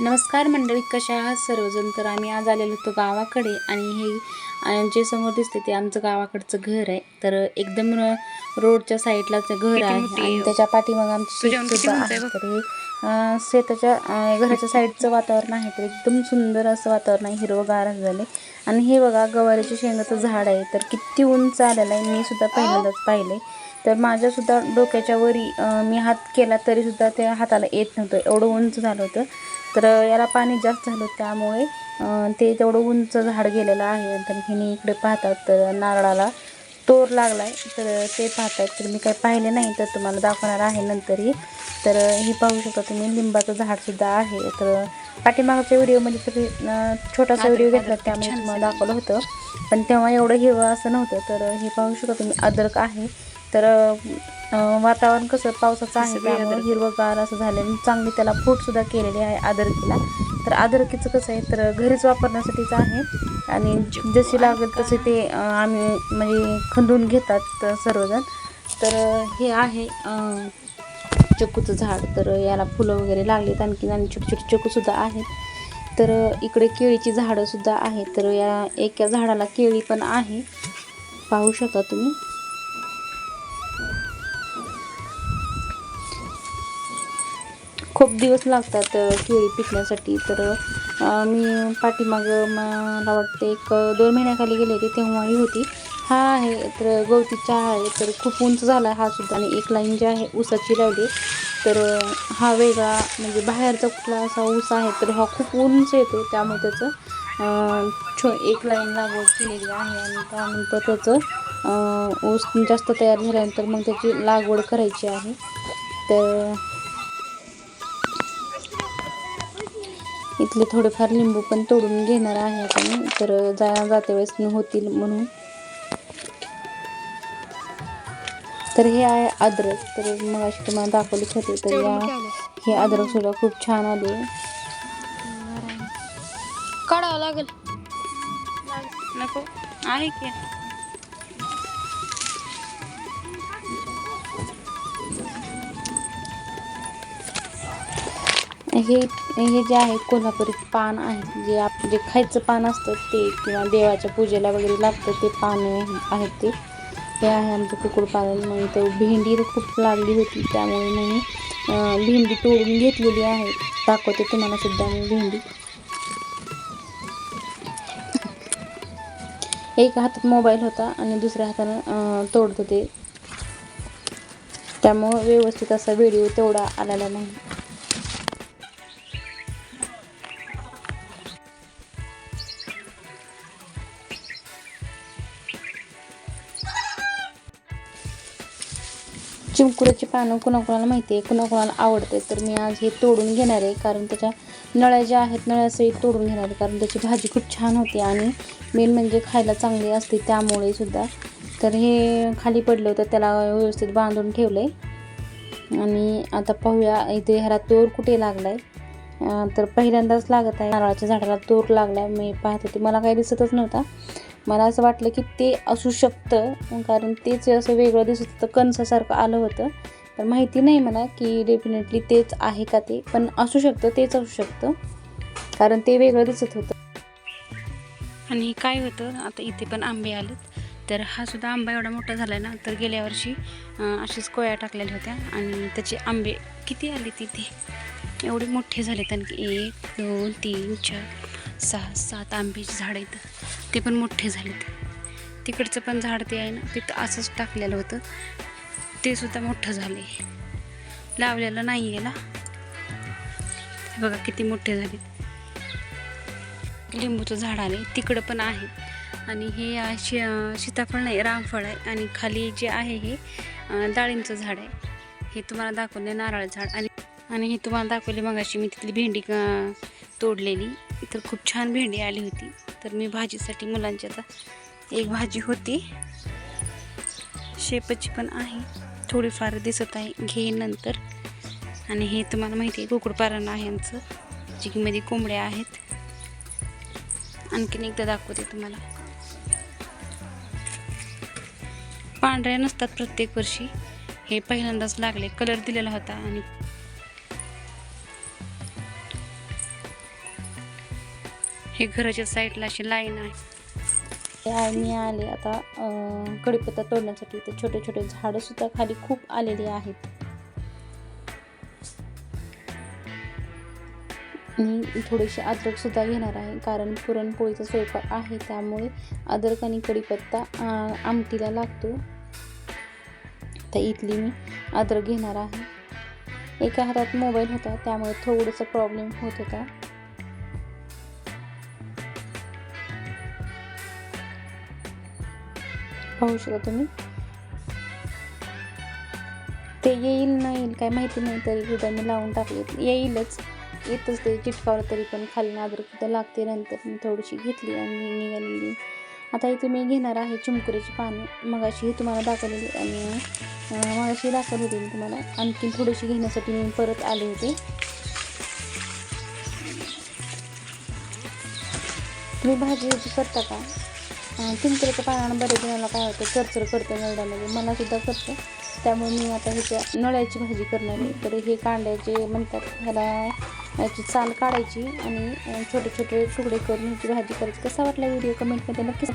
नमस्कार मंडळी कशा आहात सर्वजण? तर आम्ही आज आलेलो होतो गावाकडे आणि हे जे समोर दिसते ते आमचं गावाकडचं घर आहे. तर एकदम रोडच्या साईडलाच घर आहे आणि. त्याच्या पाठीमागं आमचं तुझ्याहून शेत किती सुद्धा उंच आहे. तर हे शेताच्या घराच्या साईडचं वातावरण आहे. तर एकदम सुंदर असं वातावरण आहे. हिरवंगार झालं आणि हे बघा गवारीच्या शेंगाचं झाड आहे. तर किती उंच आलेलं आहे. मी सुद्धा पहिल्यांदाच पाहिलं तर माझ्यासुद्धा डोक्याच्या वरी मी हात केला तरीसुद्धा त्या हाताला येत नव्हतं. एवढं उंच झालं होतं. तर याला पाणी जास्त झालं त्यामुळे ते तेवढं उंच झाड गेलेलं आहे तर हिने इकडे पाहतात तर नारळाला तोर लागलाय. तर ते पाहतात. तर मी काही पाहिले नाही तर तुम्हाला दाखवणार आहे नंतरही. तर हे पाहू शकता तुम्ही लिंबाचं झाडसुद्धा आहे. तर पाठीमागच्या व्हिडिओमध्ये तर अं, छोटासा व्हिडिओ घेतला त्यामुळे तुम्हाला दाखवलं होतं. पण तेव्हा एवढं हिरवं असं नव्हतं. तर हे पाहू शकता तुम्ही अद्रक आहे. तर वातावरण कसं पावसाचं आहे त्यामुळे. हिरवंगार असं झालं. आणि चांगली त्याला फूटसुद्धा केलेली आहे अदरकीला तर अदरकीचं कसं आहे तर घरीच वापरण्यासाठीच आहे. आणि जशी लागेल तसे ते आम्ही म्हणजे खंदून घेतात तर सर्वजण. तर हे आहे चक्कूचं झाड. तर याला फुलं वगैरे लागलीत. आणखीन आणि छोटे छोटे चक्कूसुद्धा आहेत. तर इकडे केळीची झाडंसुद्धा आहेत. तर या एका झाडाला केळी पण आहे. पाहू शकता तुम्ही. खूप दिवस लागतात केळी पिकण्यासाठी. तर मी पाठीमागं मला वाटतं एक दोन महिन्याखाली गेले होते तेव्हाही होती. हा आहे तर गवती चहा आहे तर खूप उंच झाला हा सुद्धा. आणि एक लाईन जी आहे ऊसाची लावली. तर हा वेगळा म्हणजे बाहेरचा कुठला असा ऊस आहे तर हा खूप उंच येतो. त्यामुळे त्याचं छो एक लाईन लागवड केलेली आहे. आणि त्यानंतर त्याचं ऊस जास्त तयार झाल्यानंतर मग त्याची लागवड करायची आहे. तर इथले थोडेफार लिंबू पण तोडून घेणार आहे मी तर जा जाते वेळेस न होतील म्हणून. तर हे आहे अद्रक. तर मग अशी तुम्हाला दाखवलीच होते तर या हे अद्रक सुद्धा खूप छान आले काढावं लागेल. नको. आहे की. हे हे जे आहे कोल्हापुरी पान आहे. जे आप जे खायचं पान असतं ते किंवा देवाच्या पूजेला वगैरे लागतं ते पान आहेत ते. हे आहे आमचं कुकुडपालन मग ते भेंडी खूप लागली होती त्यामुळे मी भेंडी तोडून घेतलेली आहे. दाखवते तुम्हाला सुद्धा मी भेंडी. एक हातात मोबाईल होता आणि दुसऱ्या हातानं तोडत होते. त्यामुळं व्यवस्थित असा व्हिडिओ तेवढा आलेला नाही. चिमकुराची पानं कुणाकुणाला माहिती आहे कुणाकुणाला आवडते तर मी आज हे तोडून घेणार आहे. कारण त्याच्या नळ्या ज्या आहेत नळ्यासहित तोडून घेणार आहे. कारण त्याची भाजी खूप छान होती आणि मेन म्हणजे खायला चांगली असते त्यामुळे सुद्धा. तर हे खाली पडलं होतं त्याला व्यवस्थित बांधून ठेवलं आहे आणि आता पाहूया इथे ह्याला तोर कुठे लागला आहे तर पहिल्यांदाच लागत आहे. नारळाच्या झाडाला तोर लागला आहे मी पाहत होते मला काही दिसतच नव्हता. मला असं वाटलं की ते असू शकतं कारण तेच असं वेगळं दिसत होतं कणसासारखं आलं होतं. तर माहिती नाही मला की डेफिनेटली तेच आहे का ते पण असू शकतं तेच असू शकतं कारण ते वेगळं दिसत होतं. आणि काय होतं आता इथे पण आंबे आलेत. तर हा सुद्धा आंबा एवढा मोठा झाला आहे ना तर गेल्या वर्षी अशीच कोया टाकलेल्या होत्या. आणि त्याचे आंबे किती आले तिथे? एवढे मोठे झालेत. आणखी एक दोन तीन चार सहा सात आंब्याची झाडं आहेत. ते पण मोठे झालेत तिकडचं पण झाड ते आहे ना तिथं असंच टाकलेलं होतं. ते सुद्धा मोठं झाले. लावलेलं नाही आहे ना. बघा किती मोठे झालेत लिंबूचं झाड आले तिकडं पण आहे. आणि हे शि सीताफळ नाही रामफळ आहे. आणि खाली जे आहे हे डाळींचं डाळिंबचं झाड आहे. हे तुम्हाला दाखवले नारळ झाड. आणि आणि हे तुम्हाला दाखवले मगाशी मी तिथली भेंडी तोडलेली. इथं खूप छान भेंडी आली होती. तर मी भाजीसाठी मुलांची आता एक भाजी होती. शेपची पण आहे. थोडीफार दिसत आहे. घेईन नंतर. आणि हे तुम्हाला माहिती आहे कुकुडपारण आहे यांचं जे की मध्ये कोंबड्या आहेत. आणखीन एकदा दाखवते तुम्हाला. पांढऱ्या नसतात प्रत्येक वर्षी. हे पहिल्यांदाच लागले. कलर दिलेला होता आणि हे घराच्या साईडला अशी लाईन आहे. ते मी आले आता कडीपत्ता कढीपत्ता तोडण्यासाठी तर छोटे छोटे झाडं सुद्धा खाली खूप आलेली आहेत. मी थोडीशी अद्रक सुद्धा घेणार आहे कारण पुरणपोळीचा स्वयंपाक आहे त्यामुळे अद्रक आणि कढीपत्ता आमटीला लागतो. तर इथली मी अद्रक घेणार आहे. एका हातात मोबाईल होता त्यामुळे थोडंसं प्रॉब्लेम होत होता. पाहू शकता तुम्ही. ते येईल ना येईल काय माहिती नाही तरी सुद्धा मी लावून टाकले. येईलच. येतच ते चिटकावर तरी पण खाली अद्रक लागते. नंतर मी थोडीशी घेतली आणि निघालेली. आता इथे मी घेणार आहे चिमकुरीची पानं. मगाशी तुम्हाला दाखवलेली आणि मगाशी दाखवली होती मी तुम्हाला. आणखी थोडीशी घेण्यासाठी मी परत आले होते. तुम्ही भाजी करता का? चिंचऱ्याच्या पाण्यानं बरेच जणांना काय होतं चरचर करतं नळ्यामध्ये मला सुद्धा करतं त्यामुळे मी आता ह्याच्या नळ्याची भाजी करणार आहे. तर हे कांड्याचे म्हणतात ह्याला याची चाल काढायची आणि छोटे छोटे तुकडे करून ह्याची भाजी करायची. कसा वाटला व्हिडिओ? कमेंटमध्ये नक्कीच